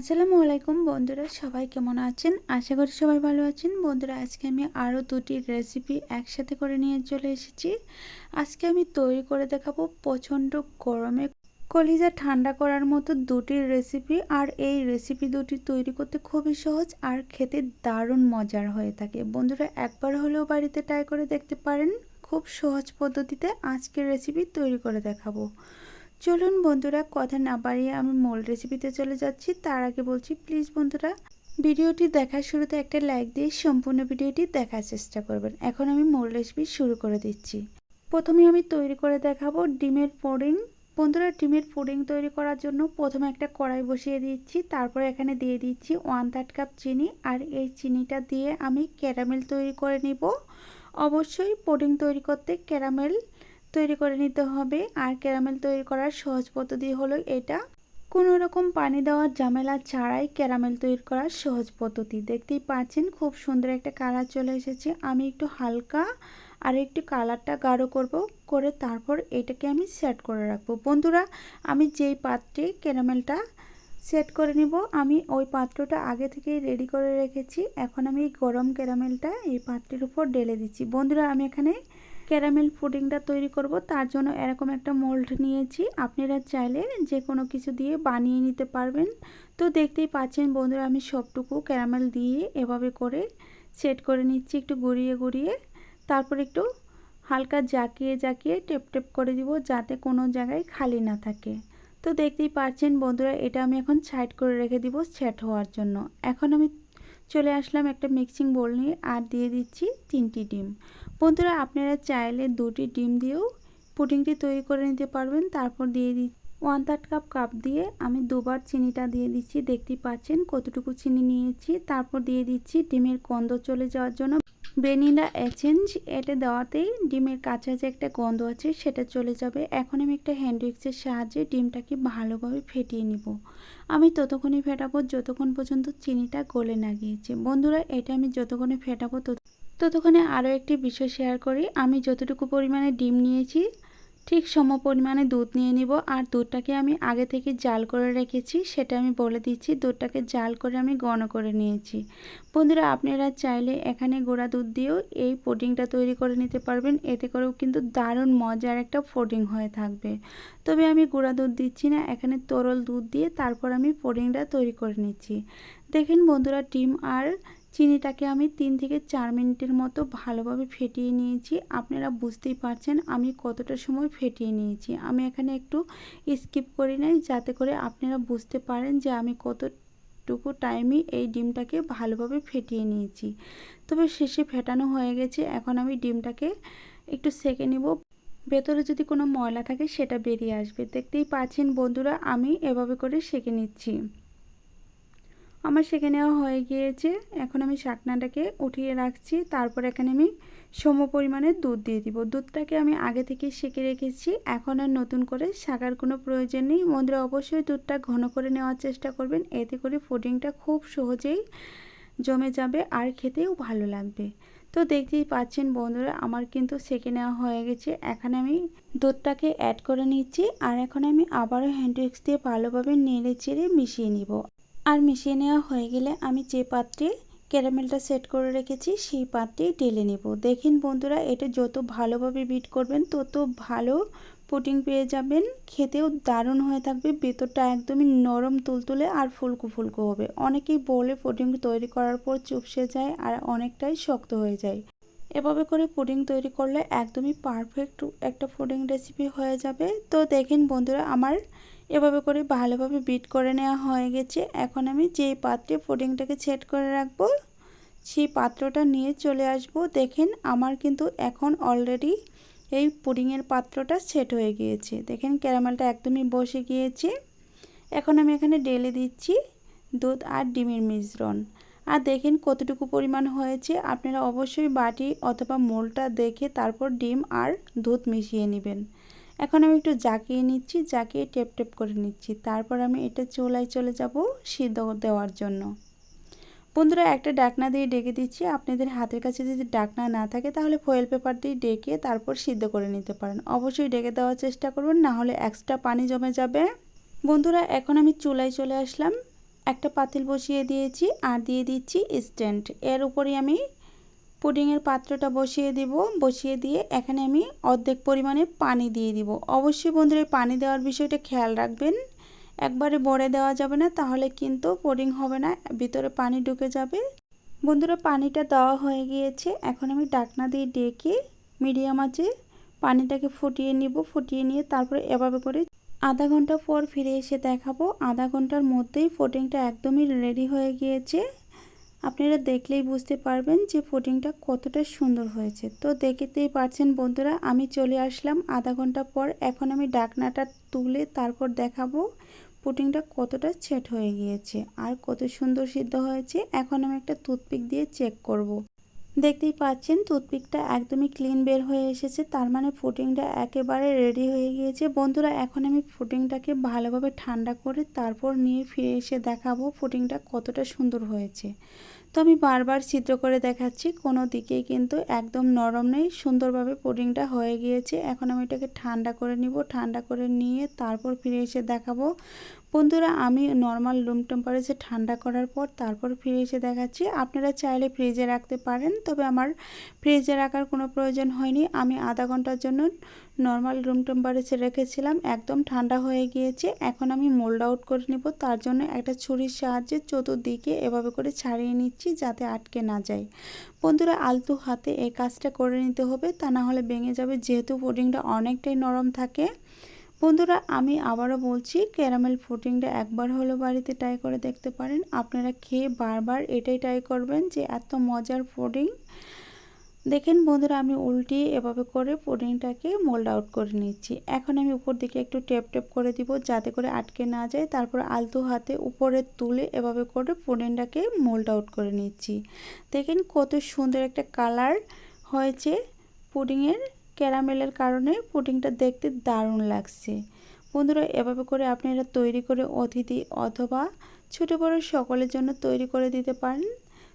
আসসালামু আলাইকুম বন্ধুরা, সবাই কেমন আছেন? আশা করি সবাই ভালো আছেন। বন্ধুরা, আজকে আমি আরও দুটি রেসিপি একসাথে করে নিয়ে চলে এসেছি। আজকে আমি তৈরি করে দেখাবো প্রচণ্ড গরমে কলিজা ঠান্ডা করার মতো দুটি রেসিপি আর এই রেসিপি দুটি তৈরি করতে খুবই সহজ আর খেতে দারুণ মজার হয়ে থাকে। বন্ধুরা, একবার হলেও বাড়িতে ট্রাই করে দেখতে পারেন। খুব সহজ পদ্ধতিতে আজকের রেসিপি তৈরি করে দেখাবো। চলুন বন্ধুরা, কথা না বাড়িয়ে আমি মূল রেসিপিতে চলে যাচ্ছি। তার আগে বলছি প্লিজ বন্ধুরা, ভিডিওটি দেখার শুরুতে একটা লাইক দিয়ে সম্পূর্ণ ভিডিওটি দেখার চেষ্টা করবেন। এখন আমি মূল রেসিপি শুরু করে দিচ্ছি। প্রথমে আমি তৈরি করে দেখাবো ডিমের পুডিং। বন্ধুরা, ডিমের পুডিং তৈরি করার জন্য প্রথমে একটা কড়াই বসিয়ে দিচ্ছি। তারপরে এখানে দিয়ে দিচ্ছি ওয়ান থার্ড কাপ চিনি। আর এই চিনিটা দিয়ে আমি ক্যারামেল তৈরি করে নিব। অবশ্যই পুডিং তৈরি করতে ক্যারামেল তৈরি করে নিতে হবে। আর ক্যারামেল তৈরি করার সহজ পদ্ধতি হলো এটা। কোনো রকম পানি দেওয়ার ঝামেলা ছাড়াই ক্যারামেল তৈরি করার সহজ পদ্ধতি। দেখতেই পাচ্ছেন, খুব সুন্দর একটা কালার চলে এসেছে। আমি একটু হালকা আর একটু কালারটা গাঢ় করব, করে তারপর এটাকে আমি সেট করে রাখব। বন্ধুরা, আমি যেই পাত্রে ক্যারামেলটা সেট করে নিব, আমি ওই পাত্রটা আগে থেকেই রেডি করে রেখেছি। এখন আমি গরম ক্যারামেলটা এই পাত্রের উপর ঢেলে দিচ্ছি। বন্ধুরা, আমি এখানে ক্যারামেল পুডিংটা তৈরি করব। তার জন্য এরকম একটা মোল্ড নিয়েছি। আপনারা চাইলে যে কোনো কিছু দিয়ে বানিয়ে নিতে পারবেন। তো দেখতেই পাচ্ছেন বন্ধুরা, আমি সবটুকু ক্যারামেল দিয়ে এভাবে করে সেট করে নিচ্ছি একটু গড়িয়ে গড়িয়ে। তারপর একটু হালকা জাকিয়ে জাকিয়ে টেপ টেপ করে দিব যাতে কোনো জায়গায় খালি না থাকে। তো দেখতেই পাচ্ছেন বন্ধুরা, এটা আমি এখন সাইড করে রেখে দিব সেট হওয়ার জন্য। এখন আমি চলে আসলাম একটা মিক্সিং বোল নিয়ে আর দিয়ে দিচ্ছি তিনটি ডিম। বন্ধুরা, আপনারা চাইলে দুটি ডিম দিয়েও পুডিংটি তৈরি করে নিতে পারবেন। তারপর দিয়ে দিচ্ছি ওয়ান থার্ড কাপ কাপ দিয়ে আমি দুবার চিনিটা দিয়ে দিচ্ছি। দেখতে পাচ্ছেন কতটুকু চিনি নিয়েছি। তারপর দিয়ে দিচ্ছি ডিমের কন্দ চলে যাওয়ার জন্য। ভ্যানিলা এসেন্স এটা দেওয়াতেই ডিমের কাছে যে একটা গন্ধ আছে সেটা চলে যাবে। এখন আমি একটা হ্যান্ড উইক্সের সাহায্যে ডিমটাকে ভালোভাবে ফেটিয়ে নিব। আমি ততক্ষণই ফেটাবো যতক্ষণ পর্যন্ত চিনিটা গলে না গিয়েছে। বন্ধুরা, এটা আমি যতক্ষণে ফেটাবো তত ততক্ষণে আরও একটি বিষয় শেয়ার করি। আমি যতটুকু পরিমাণে ডিম নিয়েছি ঠিক সম পরিমাণে দুধ নিয়ে নিব আর দুধটাকে আমি আগে থেকে জাল করে রেখেছি, সেটা আমি বলে দিচ্ছি। দুধটাকে জাল করে আমি ঘন করে নিয়েছি। বন্ধুরা, আপনারা চাইলে এখানে গোড়া দুধ দিয়েও এই পুডিংটা তৈরি করে নিতে পারবেন। এতে করেও কিন্তু দারুণ মজার একটা পুডিং হয়ে থাকবে। তবে আমি গুঁড়া দুধ দিচ্ছি না, এখানে তরল দুধ দিয়ে তারপর আমি পুডিংটা তৈরি করে নিচ্ছি। দেখেন বন্ধুরা, ডিম আর চিনিটাকে আমি তিন থেকে চার মিনিটের মতো ভালোভাবে ফেটিয়ে নিয়েছি। আপনারা বুঝতেই পারছেন আমি কতটা সময় ফেটিয়ে নিয়েছি। আমি এখানে একটু স্কিপ করি নাই যাতে করে আপনারা বুঝতে পারেন যে আমি কতটুকু টাইমই এই ডিমটাকে ভালোভাবে ফেটিয়ে নিয়েছি। তবে শেষে ফেটানো হয়ে গেছে। এখন আমি ডিমটাকে একটু সেকে নেব। ভেতরে যদি কোনো ময়লা থাকে সেটা বেরিয়ে আসবে। দেখতেই পাচ্ছেন বন্ধুরা আমি এভাবে করে সেকে নিচ্ছি। আমার সেকে নেওয়া হয়ে গিয়েছে। এখন আমি শাকনাটাকে উঠিয়ে রাখছি। তারপর এখানে আমি সম পরিমাণে দুধ দিয়ে দিব। দুধটাকে আমি আগে থেকে সেকে রেখেছি। এখন আর নতুন করে শাকার কোনো প্রয়োজন নেই। বন্ধুরা, অবশ্যই দুধটা ঘন করে নেওয়ার চেষ্টা করবেন। এতে করে ফুডিংটা খুব সহজেই জমে যাবে আর খেতেও ভালো লাগবে। তো দেখতেই পাচ্ছেন বন্ধুরা, আমার কিন্তু সেকে নেওয়া হয়ে গেছে। এখানে আমি দুধটাকে অ্যাড করে নিচ্ছি। আর এখন আমি আবারও হ্যান্ড দিয়ে ভালোভাবে নেড়ে চেড়ে মিশিয়ে নিব। আর মিশিয়ে নেওয়া হয়ে গেলে আমি যে পাত্রে ক্যারামেলটা সেট করে রেখেছি, সেই পাত্রে ঢেলে নেব। দেখেন বন্ধুরা, এটা যত ভালোভাবে বিট করবেন, তত ভালো পুটিং পেয়ে যাবেন। খেতেও দারুণ হয়ে থাকবে, ভেতরটা একদমই নরম তুলতুলে আর ফুলকু ফুলকু হবে। অনেকেই বলে পুডিং তৈরি করার পর চুপসে যায় আর অনেকটাই শক্ত হয়ে যায়। এভাবে করে পুডিং তৈরি করলে একদমই পারফেক্ট একটা পুডিং রেসিপি হয়ে যাবে। তো দেখেন বন্ধুরা, আমার এভাবে করে ভালোভাবে বিট করে নেওয়া হয়ে গেছে। এখন আমি যেই পাত্রে পুডিংটাকে সেট করে রাখব, সেই পাত্রটা নিয়ে চলে আসব। দেখেন আমার কিন্তু এখন অলরেডি এই পুডিংয়ের পাত্রটা সেট হয়ে গিয়েছে। দেখেন ক্যারামেলটা একদমই বসে গিয়েছে। এখন আমি এখানে ডেলে দিচ্ছি দুধ আর ডিমের মিশ্রণ। আর দেখেন কতটুকু পরিমাণ হয়েছে। আপনারা অবশ্যই বাটি অথবা মোলটা দেখে তারপর ডিম আর দুধ মিশিয়ে নেবেন। এখন আমি একটু জাকিয়ে নিচ্ছি জাকিয়ে টেপ টেপ করে নিচ্ছি। তারপর আমি এটা চোলাই চলে যাব সিদ্ধ দেওয়ার জন্য। বন্ধুরা, একটা ডাকনা দিয়ে ডেকে দিচ্ছি। আপনাদের হাতের কাছে যদি ডাকনা না থাকে, তাহলে ফয়েল পেপার দিয়ে ডেকে তারপর সিদ্ধ করে নিতে পারেন। অবশ্যই ডেকে দেওয়ার চেষ্টা করবেন, না হলে এক্সট্রা পানি জমে যাবে। বন্ধুরা, এখন আমি চুলায় চলে আসলাম। একটা পাতিল বসিয়ে দিয়েছি আর দিয়ে দিচ্ছি স্ট্যান্ড এর উপরে আমি পুডিংয়ের পাত্রটা বসিয়ে দিব। বসিয়ে দিয়ে এখানে আমি অর্ধেক পরিমাণে পানি দিয়ে দিব। অবশ্যই বন্ধুরা, পানি দেওয়ার বিষয়টা খেয়াল রাখবেন। একবারে বড়ে দেওয়া যাবে না, তাহলে কিন্তু পুডিং হবে না, ভিতরে পানি ঢুকে যাবে। বন্ধুরা, পানিটা দেওয়া হয়ে গিয়েছে। এখন আমি ডাকনা দিয়ে ডেকে মিডিয়াম আছে পানিটাকে ফুটিয়ে নিব। ফুটিয়ে নিয়ে তারপরে এভাবে করে আধা ঘণ্টা পর ফিরে এসে দেখাবো। আধা ঘণ্টার মধ্যেই ফুডিংটা একদমই রেডি হয়ে গিয়েছে। আপনারা দেখলেই বুঝতে পারবেন যে ফুডিংটা কতটা সুন্দর হয়েছে। তো দেখতেই পারছেন বন্ধুরা, আমি চলে আসলাম আধা ঘণ্টা পর। এখন আমি ডাকনাটা তুলে তারপর দেখাবো পুটিংটা কতটা ছেট হয়ে গিয়েছে আর কত সুন্দর সিদ্ধ হয়েছে। এখন আমি একটা টুথপিক দিয়ে চেক করব। দেখতেই পাচ্ছেন, টুথপিকটা একদমই ক্লিন বের হয়ে এসেছে। তার মানে ফুডিংটা একেবারে রেডি হয়ে গিয়েছে। বন্ধুরা, এখন আমি ফুডিংটাকে ভালোভাবে ঠান্ডা করে তারপর নিয়ে ফিরে এসে দেখাবো ফুডিংটা কতটা সুন্দর হয়েছে। তো আমি বারবার ছিদ্র করে দেখাচ্ছি, কোনো দিকেই কিন্তু একদম নরম নেই, সুন্দরভাবে পুডিংটা হয়ে গিয়েছে। এখন আমি এটাকে ঠান্ডা করে নিব। ঠান্ডা করে নিয়ে তারপর ফিরে এসে দেখাবো বন্ধুরা, আমি নর্মাল রুম টেম্পারেচার ঠান্ডা করার পর তারপর ফিরে এসে দেখাচ্ছি। আপনারা চাইলে ফ্রিজে রাখতে পারেন, তবে আমার ফ্রিজে রাখার কোনো প্রয়োজন হয়নি। আমি আধা ঘণ্টার জন্য নর্মাল রুম টেম্পারেচার রেখেছিলাম, একদম ঠান্ডা হয়ে গিয়েছে। এখন আমি মোল্ড আউট করে নেব, তার জন্য একটা ছুরির সাহায্যে চতুর্দিকে এভাবে করে ছাড়িয়ে নিচ্ছি যাতে আটকে না যায়। বন্ধুরা, আলতু হাতে এই কাজটা করে নিতে হবে, তা না হলে ভেঙে যাবে। যেহেতু পুডিংটা অনেকটাই নরম থাকে বন্ধুরা, আমি আবারও বলছি, ক্যারামেল ফুডিংটা একবার হলো বাড়িতে ট্রাই করে দেখতে পারেন। আপনারা খেয়ে বারবার এটাই ট্রাই করবেন যে এত মজার ফুডিং দেখেন বন্ধুরা, আমি উল্টিয়ে এভাবে করে পুডিংটাকে মোল্ড আউট করে নিচ্ছি। এখন আমি উপর দিকে একটু টেপ টেপ করে দিব যাতে করে আটকে না যায়। তারপর আলতু হাতে উপরে তুলে এভাবে করে পুডিংটাকে মোল্ড আউট করে নিচ্ছি। দেখেন কত সুন্দর একটা কালার হয়েছে পুডিংয়ের। ক্যারামেলের কারণে পুডিংটা দেখতে দারুণ লাগছে। বন্ধুরা, এভাবে করে আপনারা তৈরি করে অতিথি অথবা ছোটো বড়ো সকলের জন্য তৈরি করে দিতে পারেন।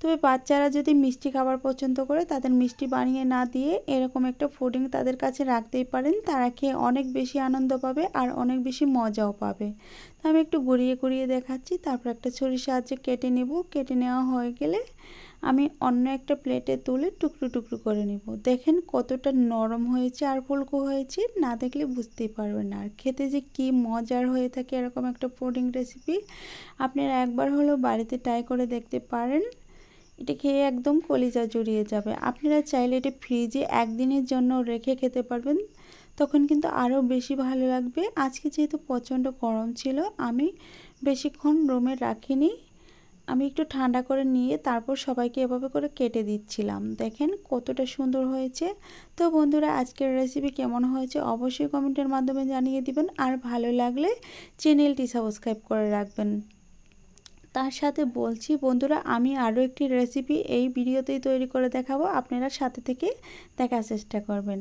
তবে বাচ্চারা যদি মিষ্টি খাবার পছন্দ করে, তাদের মিষ্টি বানিয়ে না দিয়ে এরকম একটা ফুডিং তাদের কাছে রাখতেই পারেন, তারা খেয়ে অনেক বেশি আনন্দ পাবে আর অনেক বেশি মজাও পাবে। তো আমি একটু গড়িয়ে গড়িয়ে দেখাচ্ছি, তারপর একটা ছুরির সাহায্যে কেটে নেব। কেটে নেওয়া হয়ে গেলে আমি অন্য একটা প্লেটে তুলে টুকরো টুকরো করে নেব। দেখেন কতটা নরম হয়েছে আর ফুলকো হয়েছে, না দেখলে বুঝতেই পারবেন না। আর খেতে যে কি মজার হয়ে থাকে এরকম একটা পুডিং রেসিপি আপনারা একবার হলেও বাড়িতে ট্রাই করে দেখতে পারেন। এটা খেয়ে একদম কলিজা জড়িয়ে যাবে। আপনারা চাইলে এটা ফ্রিজে একদিনের জন্য রেখে খেতে পারবেন, তখন কিন্তু আরও বেশি ভালো লাগবে। আজকে যেহেতু প্রচণ্ড গরম ছিল, আমি বেশিক্ষণ রুমে রাখিনি। আমি একটু ঠান্ডা করে নিয়ে তারপর সবাইকে এভাবে করে কেটে দিচ্ছিলাম। দেখেন কতটা সুন্দর হয়েছে। তো বন্ধুরা, আজকের রেসিপি কেমন হয়েছে অবশ্যই কমেন্টের মাধ্যমে জানিয়ে দিবেন। আর ভালো লাগলে চ্যানেলটি সাবস্ক্রাইব করে রাখবেন। তার সাথে বলছি, বন্ধুরা, আমি আরও একটি রেসিপি এই ভিডিওতেই তৈরি করে দেখাবো। আপনারা সাথে থেকে দেখার চেষ্টা করবেন।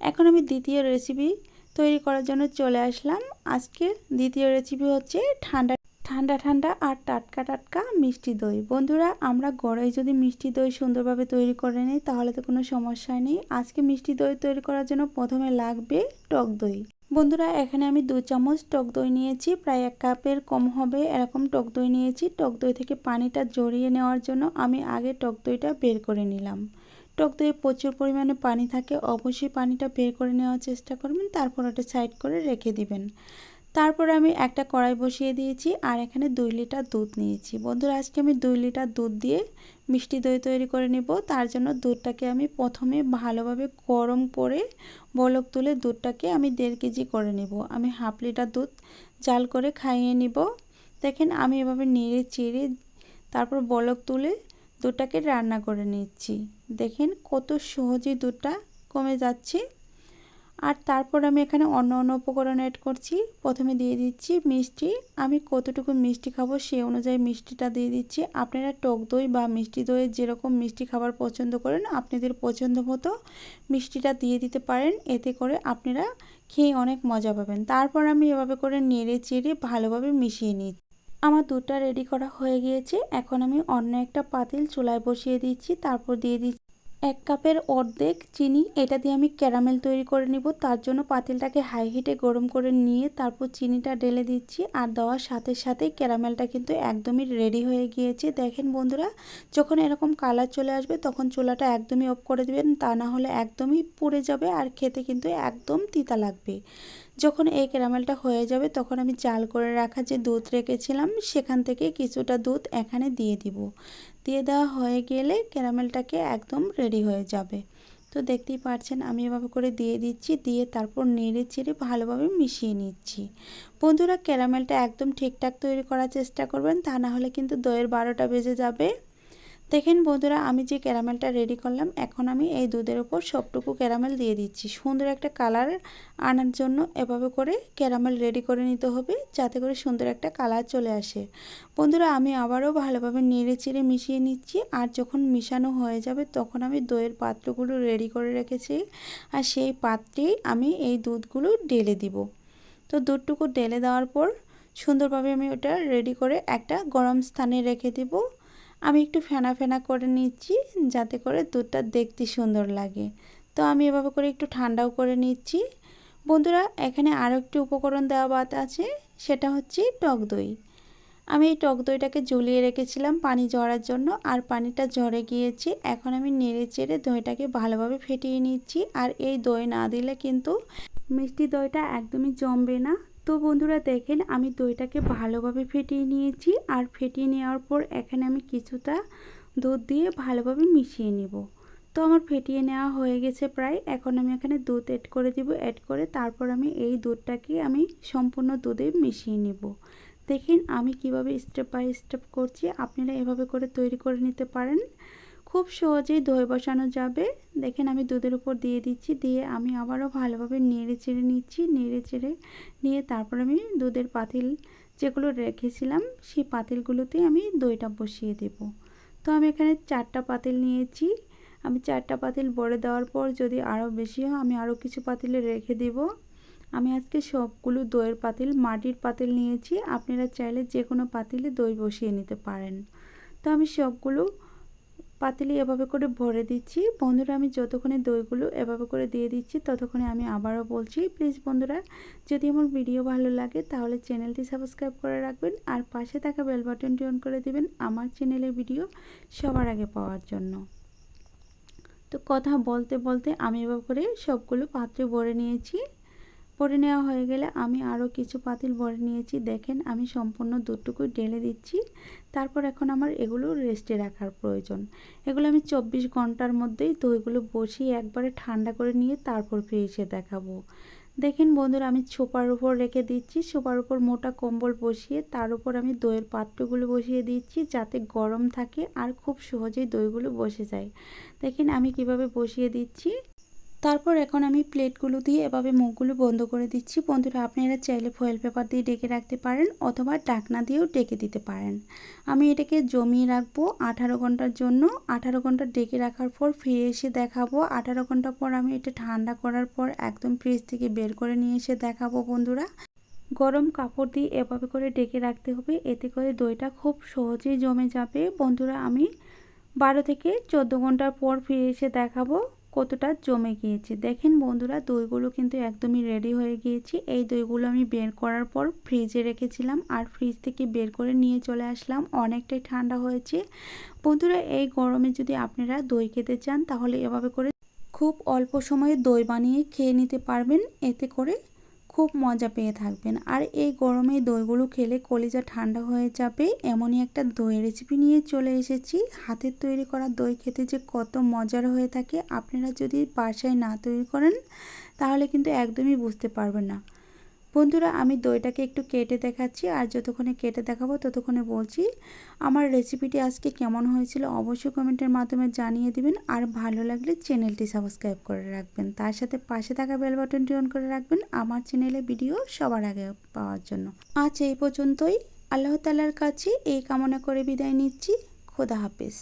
এখন আমি দ্বিতীয় রেসিপি তৈরি করার জন্য চলে আসলাম। আজকে দ্বিতীয় রেসিপি হচ্ছে ঠান্ডা ঠান্ডা ঠান্ডা আর টাটকা টাটকা মিষ্টি দই। বন্ধুরা, আমরা গড়াই যদি মিষ্টি দই সুন্দরভাবে তৈরি করে নিই, তাহলে তো কোনো সমস্যাই নেই। আজকে মিষ্টি দই তৈরি করার জন্য প্রথমে লাগবে টক দই। বন্ধুরা, এখানে আমি দু চামচ টক দই নিয়েছি। প্রায় এক কাপের কম হবে এরকম টক দই নিয়েছি। টক দই থেকে পানিটা জড়িয়ে নেওয়ার জন্য আমি আগে টক দইটা বের করে নিলাম। টক দইয়ে প্রচুর পরিমাণে পানি থাকে। অবশ্যই পানিটা বের করে নেওয়ার চেষ্টা করবেন, তারপর ওটা সাইড করে রেখে দিবেন। তারপর আমি একটা কড়াই বসিয়ে দিয়েছি আর এখানে দুই লিটার দুধ নিয়েছি। বন্ধুরা, আজকে আমি দুই লিটার দুধ দিয়ে মিষ্টি দই তৈরি করে নেব। তার জন্য দুধটাকে আমি প্রথমে ভালোভাবে গরম করে বলক তুলে দুধটাকে আমি দেড় কেজি করে নেব। আমি হাফ লিটার দুধ জাল করে খাইয়ে নিব। দেখেন, আমি এভাবে নেড়ে চেড়ে তারপর বলক তুলে দুধটাকে রান্না করে নিচ্ছি। দেখেন কত সহজেই দুধটা কমে যাচ্ছে। আর তারপর আমি এখানে অন্য অন্য উপকরণ অ্যাড করছি। প্রথমে দিয়ে দিচ্ছি মিষ্টি। আমি কতটুকু মিষ্টি খাব সেই অনুযায়ী মিষ্টিটা দিয়ে দিচ্ছি। আপনারা টক দই বা মিষ্টি দইয়ের যেরকম মিষ্টি খাবার পছন্দ করেন, আপনাদের পছন্দ মতো মিষ্টিটা দিয়ে দিতে পারেন। এতে করে আপনারা খেয়ে অনেক মজা পাবেন। তারপর আমি এভাবে করে নেড়ে চেড়ে ভালোভাবে মিশিয়ে নিই আমার দুধটা রেডি করা হয়ে গিয়েছে। এখন আমি অন্য একটা পাতিল চুলায় বসিয়ে দিচ্ছি। তারপর দিয়ে দিচ্ছি এক কাপের অর্ধেক চিনি, এটা দিয়ে আমি ক্যারামেল তৈরি করে নিব। তার জন্য পাতিলটাকে হাই হিটে গরম করে নিয়ে তারপর চিনিটা ঢেলে দিচ্ছি আর দেওয়ার সাথে সাথে ক্যারামেলটা কিন্তু একদমই রেডি হয়ে গিয়েছে। দেখেন বন্ধুরা, যখন এরকম কালার চলে আসবে তখন চুলাটা একদমই অফ করে দেবেন, তা না হলে একদমই পুড়ে যাবে আর খেতে কিন্তু একদম তিতা লাগবে। যখন এই ক্যারামেলটা হয়ে যাবে তখন আমি জাল করে রাখা যে দুধ রেখেছিলাম, সেখান থেকে কিছুটা দুধ এখানে দিয়ে দিব। দিয়ে দেওয়া হয়ে গেলে ক্যারামেলটাকে একদম রেডি হয়ে যাবে। তো দেখতেই পাচ্ছেন আমি এভাবে করে দিয়ে দিচ্ছি, দিয়ে তারপর নেড়ে চেড়ে ভালোভাবে মিশিয়ে নিচ্ছি। বন্ধুরা, ক্যারামেলটা একদম ঠিকঠাক তৈরি করার চেষ্টা করবেন, তা না হলে কিন্তু দইয়ের বারোটা বেজে যাবে। দেখেন বন্ধুরা, আমি যে ক্যারামেলটা রেডি করলাম, এখন আমি এই দুধের উপর সবটুকু ক্যারামেল দিয়ে দিচ্ছি। সুন্দর একটা কালার আনার জন্য এভাবে করে ক্যারামেল রেডি করে নিতে হবে, যাতে করে সুন্দর একটা কালার চলে আসে। বন্ধুরা, আমি আবারও ভালোভাবে নেড়ে চেড়ে মিশিয়ে নিচ্ছি, আর যখন মিশানো হয়ে যাবে, তখন আমি দইয়ের পাত্রগুলো রেডি করে রেখেছি, আর সেই পাত্রেই আমি এই দুধগুলো ঢেলে দিব। তো দুধটুকু ঢেলে দেওয়ার পর সুন্দরভাবে আমি ওটা রেডি করে একটা গরম স্থানে রেখে দেবো। আমি একটু ফেনা ফেনা করে নিচ্ছি, যাতে করে দুধটা দেখতে সুন্দর লাগে। তো আমি এভাবে করে একটু ঠান্ডাও করে নিচ্ছি। বন্ধুরা, এখানে আরও একটি উপকরণ দেওয়া বাদ আছে, সেটা হচ্ছে টক দই। আমি এই টক দইটাকে জ্বলিয়ে রেখেছিলাম পানি ঝরার জন্য, আর পানিটা ঝরে গিয়েছে। এখন আমি নেড়ে চেড়ে দইটাকে ভালোভাবে ফেটিয়ে নিচ্ছি, আর এই দই না দিলে কিন্তু মিষ্টি দইটা একদমই জমবে না। তো বন্ধুরা দেখেন, আমি দইটাকে ভালোভাবে ফেটিয়ে নিয়েছি। আর ফেটিয়ে নেওয়ার পর এখানে আমি কিছুটা দুধ দিয়ে ভালোভাবে মিশিয়ে নিব। তো আমার ফেটিয়ে নেওয়া হয়ে গেছে প্রায়। এখন আমি এখানে দুধ অ্যাড করে দিব। অ্যাড করে তারপর আমি এই দুধটাকে আমি সম্পূর্ণ দুধে মিশিয়ে নিব। দেখেন আমি কীভাবে স্টেপ বাই স্টেপ করছি। আপনারা এভাবে করে তৈরি করে নিতে পারেন। খুব সহজেই দই বসানো যাবে। দেখেন আমি দুধের উপর দিয়ে দিচ্ছি, দিয়ে আমি আবারও ভালোভাবে নেড়ে চেড়ে নিচ্ছি, নেড়ে চেড়ে নিয়ে তারপর আমি দুধের পাতিল যেগুলো রেখেছিলাম, সেই পাতিলগুলোতে আমি দইটা বসিয়ে দেব। তো আমি এখানে চারটা পাতিল নিয়েছি। আমি চারটা পাতিল বড়ে দেওয়ার পর যদি আরও বেশি হয়, আমি আরও কিছু পাতিলে রেখে দেব। আমি আজকে সবগুলো দইয়ের পাতিল, মাটির পাতিল নিয়েছি। আপনারা চাইলে যে কোনো পাতিলে দই বসিয়ে নিতে পারেন। তো আমি সবগুলো পাতিলি এভাবে করে ভরে দিচ্ছি। বন্ধুরা, আমি যতক্ষণে দইগুলো এভাবে করে দিয়ে দিচ্ছি, ততক্ষণে আমি আবারও বলছি প্লিজ বন্ধুরা, যদি আমার ভিডিও ভালো লাগে, তাহলে চ্যানেলটি সাবস্ক্রাইব করে রাখবেন আর পাশে থাকা বেল বাটনটি অন করে দেবেন আমার চ্যানেলের ভিডিও সবার আগে পাওয়ার জন্য। তো কথা বলতে বলতে আমি এভাবে করে সবগুলো পাত্রে ভরে নিয়েছি। ভরে নেওয়া হয়ে গেলে আমি আরও কিছু পাতিল ভরে নিয়েছি। দেখেন, আমি সম্পূর্ণ দুধটুকু ঢেলে দিচ্ছি। তারপর এখন আমার এগুলো রেস্টে রাখার প্রয়োজন। এগুলো আমি চব্বিশ ঘণ্টার মধ্যেই দইগুলো বসিয়ে একবারে ঠান্ডা করে নিয়ে তারপর ফ্রিজে দেখাবো। দেখেন বন্ধুরা, আমি ছোপার উপর রেখে দিচ্ছি। ছোপার উপর মোটা কম্বল বসিয়ে তার উপর আমি দইয়ের পাত্রগুলো বসিয়ে দিচ্ছি যাতে গরম থাকে আর খুব সহজেই দইগুলো বসে যায়। দেখেন আমি কীভাবে বসিয়ে দিচ্ছি। তারপর এখন আমি প্লেটগুলো দিয়ে এভাবে মুখগুলো বন্ধ করে দিচ্ছি। বন্ধুরা, আপনারা চাইলে ফয়েল পেপার দিয়ে ডেকে রাখতে পারেন অথবা ডাকনা দিয়েও ডেকে দিতে পারেন। আমি এটাকে জমিয়ে রাখব আঠারো ঘণ্টার জন্য। আঠারো ঘণ্টা ডেকে রাখার পর ফিরে এসে দেখাবো। আঠারো ঘণ্টা পর আমি এটা ঠান্ডা করার পর একদম ফ্রিজ থেকে বের করে নিয়ে এসে দেখাবো বন্ধুরা। গরম কাপড় দিয়ে এভাবে করে ডেকে রাখতে হবে। এতে করে দইটা খুব সহজেই জমে যাবে। বন্ধুরা, আমি বারো থেকে চোদ্দ ঘণ্টার পর ফিরে এসে দেখাবো। কতটা জমে গিয়েছে। দেখেন বন্ধুরা, দইগুলো কিন্তু একদমই রেডি হয়ে গিয়েছে। এই দইগুলো আমি বের করার পর ফ্রিজে রেখেছিলাম আর ফ্রিজ থেকে বের করে নিয়ে চলে আসলাম। অনেকটাই ঠান্ডা হয়েছে। বন্ধুরা, এই গরমে যদি আপনারা দই খেতে চান, তাহলে এভাবে করে খুব অল্প সময়ে দই বানিয়ে খেয়ে নিতে পারবেন। এতে করে খুব মজা পেয়ে থাকবেন। আর এই গরমে দইগুলো খেলে কলিজা ঠান্ডা হয়ে যাবে। এমনই একটা দই রেসিপি নিয়ে চলে এসেছি। হাতের তৈরি করা দই খেতে যে কত মজার হয়ে থাকে, আপনারা যদি বাসায় না তৈরি করেন, তাহলে কিন্তু একদমই বুঝতে পারবেন না। বন্ধুরা, আমি দইটাকে একটু কেটে দেখাচ্ছি আর যতক্ষণে কেটে দেখাবো ততক্ষণে বলছি আমার রেসিপিটি আজকে কেমন হয়েছিল অবশ্যই কমেন্টের মাধ্যমে জানিয়ে দিবেন আর ভালো লাগলে চ্যানেলটি সাবস্ক্রাইব করে রাখবেন। তার সাথে পাশে থাকা বেল বাটনটি অন করে রাখবেন আমার চ্যানেলে ভিডিও সবার আগে পাওয়ার জন্য। আজ এই পর্যন্তই। আল্লাহ তালার কাছে এই কামনা করে বিদায় নিচ্ছি। খোদা হাফেজ।